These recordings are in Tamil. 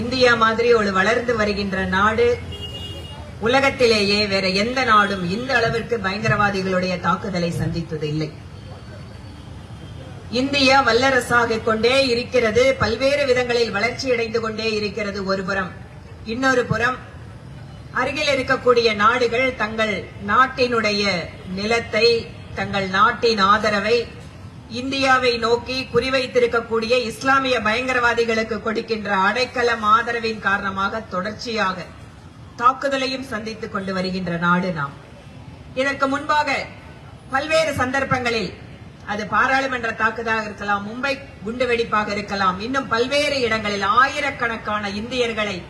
இந்தியா மாதிரி ஒரு வளர்ந்து வருகின்ற நாடு உலகத்திலேயே வேற எந்த நாடும் இந்த அளவிற்கு பயங்கரவாதிகளுடைய தாக்குதலை சந்தித்தது இல்லை. இந்தியா வல்லரசாக கொண்டே இருக்கிறது பல்வேறு விதங்களில் வளர்ச்சியடைந்து கொண்டே இருக்கிறது ஒரு புறம். இன்னொரு புறம் அருகில் இருக்கக்கூடிய நாடுகள் தங்கள் நாட்டினுடைய நிலத்தை தங்கள் நாட்டின் ஆதரவை இந்தியாவை நோக்கி குறிவைத்திருக்கக்கூடிய இஸ்லாமிய பயங்கரவாதிகளுக்கு கொடுக்கின்ற அடைக்கலம் ஆதரவின் காரணமாக தொடர்ச்சியாக தாக்குதலையும் சந்தித்துக் கொண்டு வருகின்ற நாடு நாம். இதற்கு முன்பாக பல்வேறு சந்தர்ப்பங்களில் அது பாராளுமன்ற தாக்குதலாக இருக்கலாம் மும்பை குண்டுவெடிப்பாக இருக்கலாம் இன்னும் பல்வேறு இடங்களில் ஆயிரக்கணக்கான இந்தியர்களை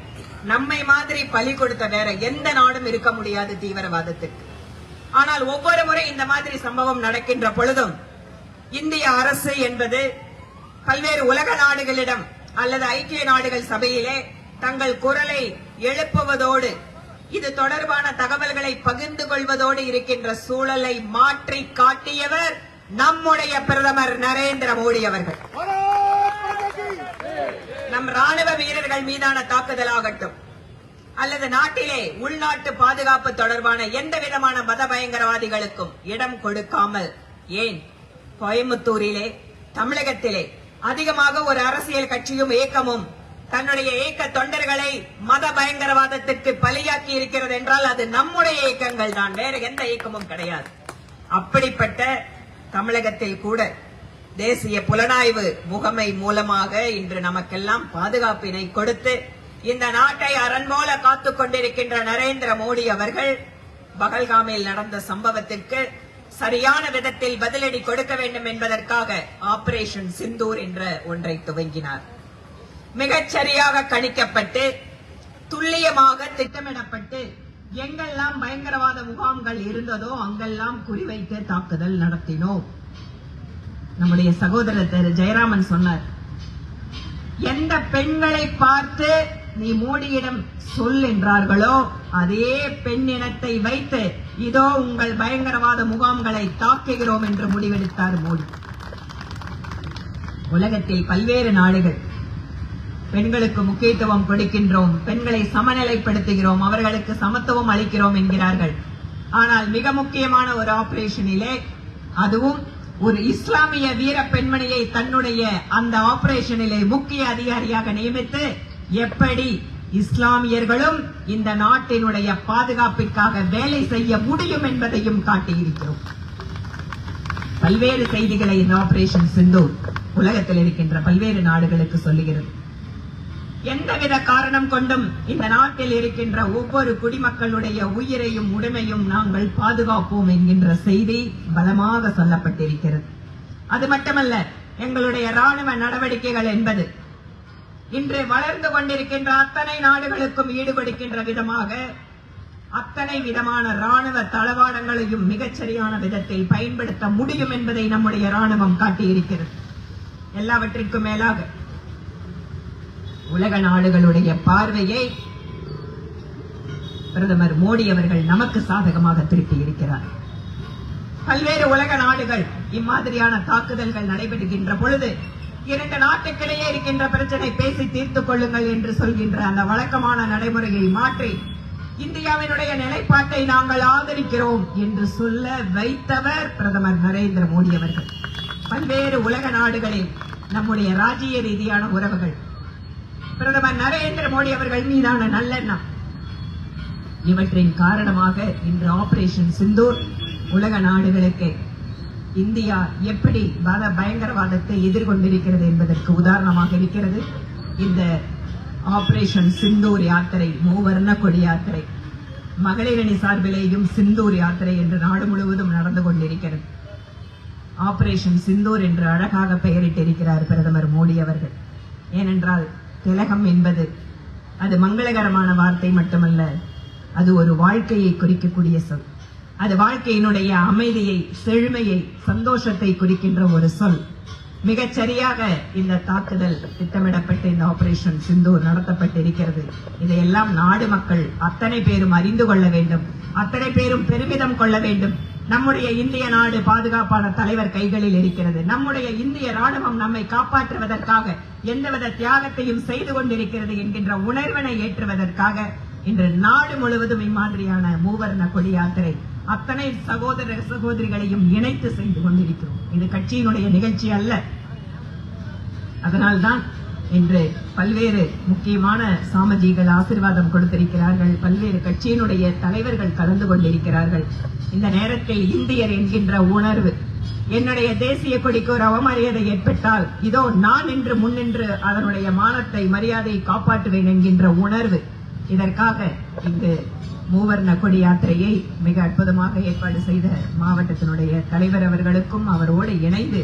நம்மை மாதிரி பலி கொடுத்த வேற எந்த நாடும் இருக்க முடியாது தீவிரவாதத்துக்கு. ஆனால் ஒவ்வொரு முறை இந்த மாதிரி சம்பவம் நடக்கின்ற பொழுதும் இந்திய அரசு என்பது பல்வேறு உலக நாடுகளிடம் அல்லது ஐக்கிய நாடுகள் சபையிலே தங்கள் குரலை எழுப்புவதோடு இது தொடர்பான தகவல்களை பகிர்ந்து கொள்வதோடு இருக்கின்ற சூழலை மாற்றி காட்டியவர் நம்முடைய பிரதமர் நரேந்திர மோடி அவர்கள். நம் ராணுவ வீரர்கள் மீதான தாக்குதலாகட்டும் அல்லது நாட்டிலே உள்நாட்டு பாதுகாப்பு தொடர்பான எந்த விதமான மத பயங்கரவாதிகளுக்கும் இடம் கொடுக்காமல் ஏன் கோயம்புத்தூரிலே தமிழகத்திலே அதிகமாக ஒரு அரசியல் கட்சியும் இயக்கமும் தன்னுடைய இயக்க தொண்டர்களை மத பயங்கரவாதத்திற்கு பலியாக்கி இருக்கிறது என்றால் அது நம்முடைய இயக்கங்கள் தான். வேற எந்த இயக்கமும் கிடையாது. அப்படிப்பட்ட தமிழகத்தில் கூட தேசிய புலனாய்வு முகமை மூலமாக இன்று நமக்கெல்லாம் பாதுகாப்பினை கொடுத்து இந்த நாட்டை அரண் போல காத்துக் கொண்டிருக்கின்ற நரேந்திர மோடி அவர்கள் பகல்காமில் நடந்த சம்பவத்திற்கு சரியான விதத்தில் பதிலடி கொடுக்க வேண்டும் என்பதற்காக ஆபரேஷன் சிந்தூர் என்ற ஒன்றை துவங்கினார். மிகச் சரியாக கணிக்கப்பட்டு துல்லியமாக திட்டமிடப்பட்டு எங்கெல்லாம் பயங்கரவாத முகாம்கள் இருந்ததோ அங்கெல்லாம் குறிவைத்து தாக்குதல் நடத்தினோம். நம்முடைய சகோதரர் ஜெயராமன் சொன்னார் எந்த பெண்களை பார்த்து நீ மோடியிடம் சொல் என்றார்களோ அதே பெண் இனத்தை வைத்து இதோ உங்கள் பயங்கரவாத முகாம்களை தாக்குகிறோம் என்று முடிவெடுத்தார் மோடி. உலகத்தில் பல்வேறு நாடுகள் பெண்களுக்கு முக்கியத்துவம் கொடுக்கின்றோம் பெண்களை சமநிலைப்படுத்துகிறோம் அவர்களுக்கு சமத்துவம் அளிக்கிறோம் என்கிறார்கள். ஆனால் மிக முக்கியமான ஒரு ஆபரேஷனிலே அதுவும் ஒரு இஸ்லாமிய வீர பெண்மணியை தன்னுடைய அந்த ஆபரேஷனிலே முக்கிய அதிகாரியாக நியமித்து எப்படி இஸ்லாமியர்களும் இந்த நாட்டினுடைய பாதுகாப்பிற்காக வேலை செய்ய முடியும் என்பதையும் காட்டியிருக்கிறோம். பல்வேறு செய்திகளை இந்த ஆபரேஷன் சிந்து உலகத்தில் இருக்கின்ற பல்வேறு நாடுகளுக்கு சொல்லுகிறது. எந்தவித காரணம் கொண்டும் இந்த நாட்டில் இருக்கின்ற ஒவ்வொரு குடிமக்களுடைய உயிரையும் உடைமையும் நாங்கள் பாதுகாப்போம் என்கின்ற செய்தி பலமாக சொல்லப்பட்டிருக்கிறது. அது மட்டுமல்ல எங்களுடைய ராணுவ நடவடிக்கைகள் என்பது இன்று வளர்ந்து கொண்டிருக்கின்ற அத்தனை நாடுகளுக்கும் ஈடுபடுகின்ற விதமாக அத்தனை விதமான ராணுவ தளவாடங்களையும் மிகச்சரியான விதத்தில் பயன்படுத்த முடியும் என்பதை நம்முடைய ராணுவம் காட்டியிருக்கிறது. எல்லாவற்றிற்கும் மேலாக உலக நாடுகளுடைய பார்வையை பிரதமர் மோடி அவர்கள் நமக்கு சாதகமாக திருப்பி இருக்கிறார் பல்வேறு உலக நாடுகள் இம்மாதிரியான தாக்குதல்கள் நடைபெறுகின்ற பொழுது இரண்டு நாட்டுக்கிடையே இருக்கின்ற பிரச்சனை பேசி தீர்த்துக் கொள்ளுங்கள் என்று சொல்கின்ற அந்த வழக்கமான நடைமுறையை மாற்றி இந்தியாவினுடைய நிலைப்பாட்டை நாங்கள் ஆதரிக்கிறோம் என்று சொல்ல வைத்தவர் பிரதமர் நரேந்திர மோடி அவர்கள். பல்வேறு உலக நாடுகளில் நம்முடைய ராஜ்ய ரீதியான உறவுகள். பிரதமர் நரேந்திர மோடி அவர்கள் மீதான நல்லெண்ணம். இவற்றின் காரணமாக இன்று ஆபரேஷன் சிந்தூர் உலக நாடுகளுக்கு இந்தியா எப்படி வத பயங்கரவாதத்தை எதிர்கொண்டிருக்கிறது என்பதற்கு உதாரணமாக இருக்கிறது. இந்த ஆபரேஷன் சிந்தூர் யாத்திரை மூவர்ண கொடி யாத்திரை. மகளிரணி சார்பிலேயும் சிந்தூர் யாத்திரை என்று நாடு முழுவதும் நடந்து கொண்டிருக்கிறது. ஆபரேஷன் சிந்தூர் என்று அழகாக பெயரிட்டிருக்கிறார் பிரதமர் மோடி அவர்கள். ஏனென்றால் திலகம் என்பது அது மங்களகரமான வார்த்தை மட்டுமல்ல அது ஒரு வாழ்க்கையை குறிக்கக்கூடிய சொல். அது வாழ்க்கையினுடைய அமைதியை செழுமையை சந்தோஷத்தை குறிக்கின்ற ஒரு சொல். மிகச் சரியாக இந்த தாக்குதல் திட்டமிடப்பட்டு இந்த ஆபரேஷன் சிந்தூர் நடத்தப்பட்டிருக்கிறது. இதையெல்லாம் நாடு மக்கள் அத்தனை பேரும் அறிந்து கொள்ள வேண்டும். அத்தனை பேரும் பெருமிதம் கொள்ள வேண்டும். நம்முடைய இந்திய நாடு பாதுகாப்பான தலைவர் கைகளில் இருக்கிறது. நம்முடைய இந்திய ராணுவம் நம்மை காப்பாற்றுவதற்காக எந்தவித தியாகத்தையும் செய்து கொண்டிருக்கிறது என்கின்ற உணர்வினை ஏற்றுவதற்காக இன்று நாடு முழுவதும் இம்மாதிரியான மூவர்ண கொடி யாத்திரை அத்தனை சகோதர சகோதரிகளையும் இணைத்து செய்து கொண்டிருக்கிறோம். இது கட்சியினுடைய நிகழ்ச்சி அல்ல. அதனால்தான் இன்று பல்வேறு முக்கியமான சாமஜிகள் ஆசிர்வாதம் கொடுத்திருக்கிறார்கள். பல்வேறு கட்சியினுடைய தலைவர்கள் கலந்து கொண்டிருக்கிறார்கள். இந்த நேரத்தில் இந்தியர் என்கின்ற உணர்வு என்னுடைய தேசிய கொடிக்கு ஒரு அவமரியாதை ஏற்பட்டால் இதோ நான் நின்று முன்னின்று அதனுடைய மானத்தை மரியாதையை காப்பாற்றுவேன் என்கின்ற உணர்வு. இதற்காக இங்கு மூவர்ண கொடி யாத்திரையை மிக அற்புதமாக ஏற்பாடு செய்த மாவட்டத்தினுடைய தலைவர் அவர்களுக்கும் அவரோடு இணைந்து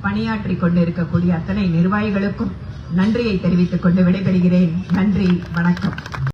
பணியாற்றிக் கொண்டிருக்கக்கூடிய அத்தனை நிர்வாகிகளுக்கும் நன்றியை தெரிவித்துக் கொண்டு விடைபெறுகிறேன். நன்றி வணக்கம்.